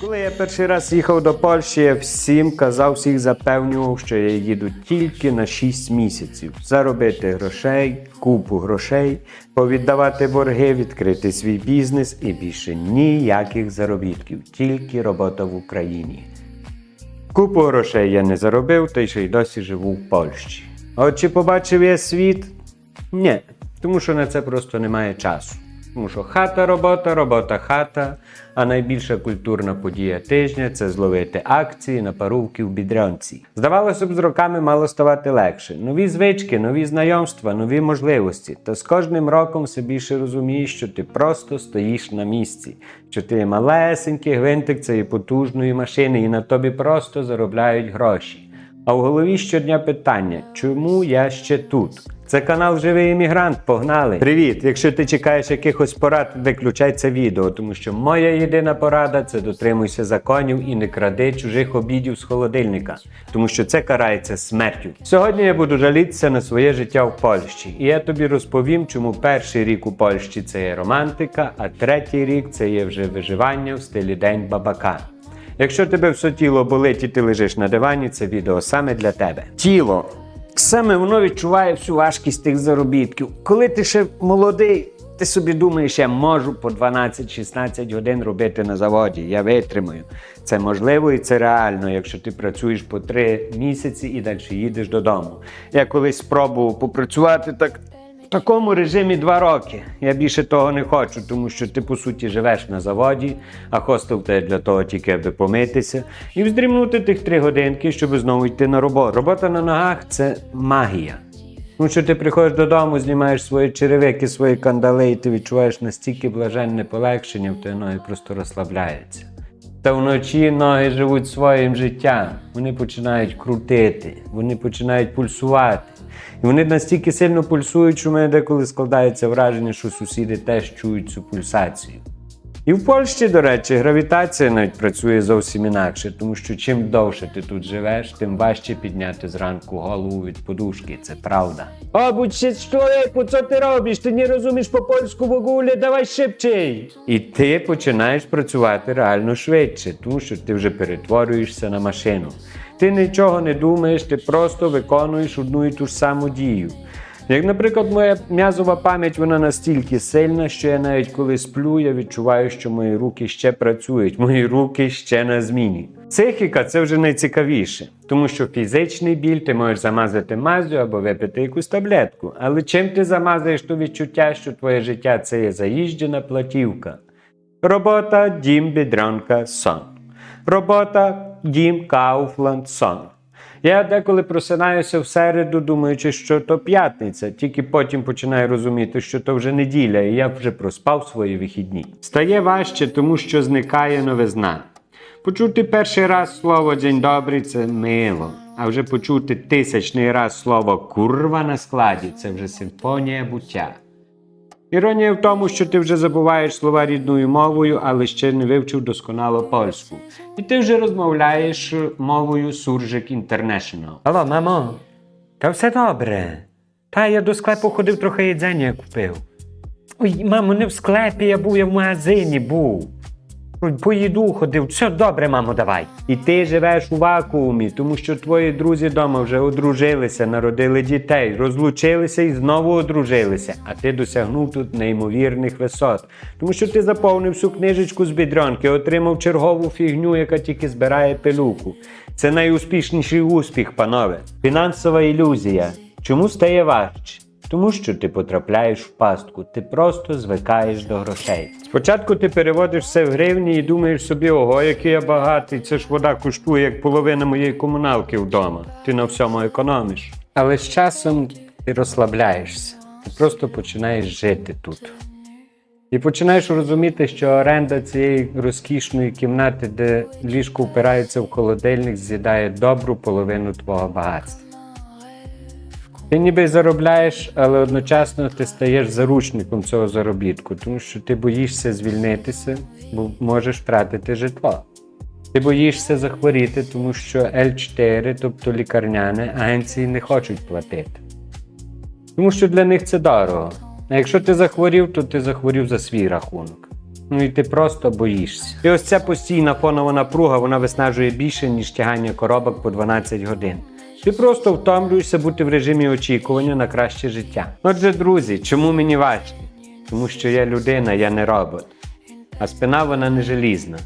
Коли я перший раз їхав до Польщі, я всім казав, всіх запевнював, що я їду тільки на 6 місяців. Заробити грошей, купу грошей, повіддавати борги, відкрити свій бізнес і більше ніяких заробітків, тільки робота в Україні. Купу грошей я не заробив, та й ще й досі живу в Польщі. От чи побачив я світ? Ні, тому що на це просто немає часу. Тому що хата, робота, робота, хата. А найбільша культурна подія тижня це зловити акції на парувки в бідрянці. Здавалося б, з роками мало ставати легше. Нові звички, нові знайомства, нові можливості. Та з кожним роком все більше розумієш, що ти просто стоїш на місці, що ти малесенький гвинтик цієї потужної машини, і на тобі просто заробляють гроші. А в голові щодня питання: чому я ще тут? Це канал Живий іммігрант. Погнали! Привіт! Якщо ти чекаєш якихось порад, виключай це відео, тому що моя єдина порада це дотримуйся законів і не кради чужих обідів з холодильника, тому що це карається смертю. Сьогодні я буду жалітися на своє життя в Польщі, і я тобі розповім, чому перший рік у Польщі це є романтика, а третій рік це є вже виживання в стилі День бабака. Якщо тебе все тіло болить і ти лежиш на дивані, це відео саме для тебе. Тіло. Саме воно відчуває всю важкість тих заробітків. Коли ти ще молодий, ти собі думаєш, я можу по 12-16 годин робити на заводі, я витримаю. Це можливо і це реально, якщо ти працюєш по 3 місяці і далі їдеш додому. Я колись спробував попрацювати так такому режимі два роки. Я більше того не хочу, тому що ти по суті живеш на заводі, а хостел тебе для того тільки аби помитися і вздрімнути тих три годинки, щоб знову йти на роботу. Робота на ногах це магія. Тому що ти приходиш додому, знімаєш свої черевики, свої кандали, і ти відчуваєш настільки блаженне полегшення, в тебе ноги просто розслабляються. Та вночі ноги живуть своїм життям. Вони починають крутити, вони починають пульсувати. І вони настільки сильно пульсують, що в мене деколи складається враження, що сусіди теж чують цю пульсацію. І в Польщі, до речі, гравітація навіть працює зовсім інакше, тому що чим довше ти тут живеш, тим важче підняти зранку голову від подушки. Це правда. О, будь ще чоловіку, що ти робиш? Ти не розумієш по польську в давай швидший. І ти починаєш працювати реально швидше, тому що ти вже перетворюєшся на машину. Ти нічого не думаєш, ти просто виконуєш одну і ту ж саму дію. Як, наприклад, моя м'язова пам'ять вона настільки сильна, що я навіть коли сплю, я відчуваю, що мої руки ще працюють, мої руки ще на зміні. Психіка це вже найцікавіше, тому що фізичний біль ти можеш замазати мазю або випити якусь таблетку. Але чим ти замазуєш то відчуття, що твоє життя це є заїжджена платівка? Робота, дім, бідрянка, сон. Робота, дім, Кауфланд, сон. Я деколи просинаюся в середу, думаючи, що то п'ятниця, тільки потім починаю розуміти, що то вже неділя, і я вже проспав свої вихідні. Стає важче, тому що зникає новизна. Почути перший раз слово День добрий це мило. А вже почути тисячний раз слово курва на складі це вже симфонія буття. Іронія в тому, що ти вже забуваєш слова рідною мовою, але ще не вивчив досконало польську. І ти вже розмовляєш мовою Суржик Інтернешнл. Алло, мамо, та все добре. Та я до склепу ходив трохи їдзення купив. Ой, мамо, не в склепі я був, я в магазині був. Ой, По їду ходив, все добре, мамо, давай. І ти живеш у вакуумі, тому що твої друзі вдома вже одружилися, народили дітей, розлучилися і знову одружилися. А ти досягнув тут неймовірних висот. Тому що ти заповнив всю книжечку з бідрянки, отримав чергову фігню, яка тільки збирає пилюку. Це найуспішніший успіх, панове. Фінансова ілюзія. Чому стає важче? Тому що ти потрапляєш в пастку, ти просто звикаєш до грошей. Спочатку ти переводиш все в гривні і думаєш собі, ого, який я багатий, це ж вода коштує як половина моєї комуналки вдома. Ти на всьому економиш. Але з часом ти розслабляєшся, ти просто починаєш жити тут. І починаєш розуміти, що оренда цієї розкішної кімнати, де ліжко впирається в холодильник, з'їдає добру половину твого багатства. Ти ніби заробляєш, але одночасно ти стаєш заручником цього заробітку, тому що ти боїшся звільнитися, бо можеш втратити житло. Ти боїшся захворіти, тому що L4, тобто лікарняне, агенції не хочуть платити. Тому що для них це дорого. А якщо ти захворів, то ти захворів за свій рахунок. Ну і ти просто боїшся. І ось ця постійна фонова напруга вона виснажує більше, ніж тягання коробок по 12 годин. Ти просто втомлюєшся бути в режимі очікування на краще життя. Отже, друзі, чому мені важче? Тому що я людина, я не робот. А спина вона не желізна.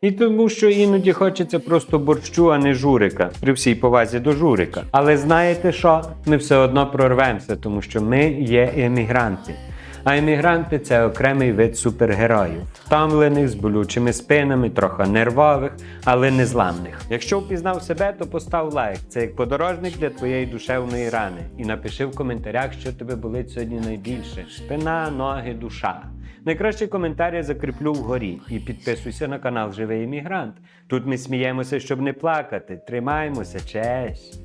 І тому, що іноді хочеться просто борщу, а не журика, при всій повазі до журика. Але знаєте що? Ми все одно прорвемося, тому що ми є емігранти. А іммігранти це окремий вид супергероїв, Втомлених з болючими спинами, трохи нервових, але незламних. Якщо впізнав себе, то постав лайк. Це як подорожник для твоєї душевної рани. І напиши в коментарях, що тебе болить сьогодні найбільше: спина, ноги, душа. Найкращий коментарі закріплю вгорі і підписуйся на канал Живий іммігрант. Тут ми сміємося, щоб не плакати. Тримаємося, честь!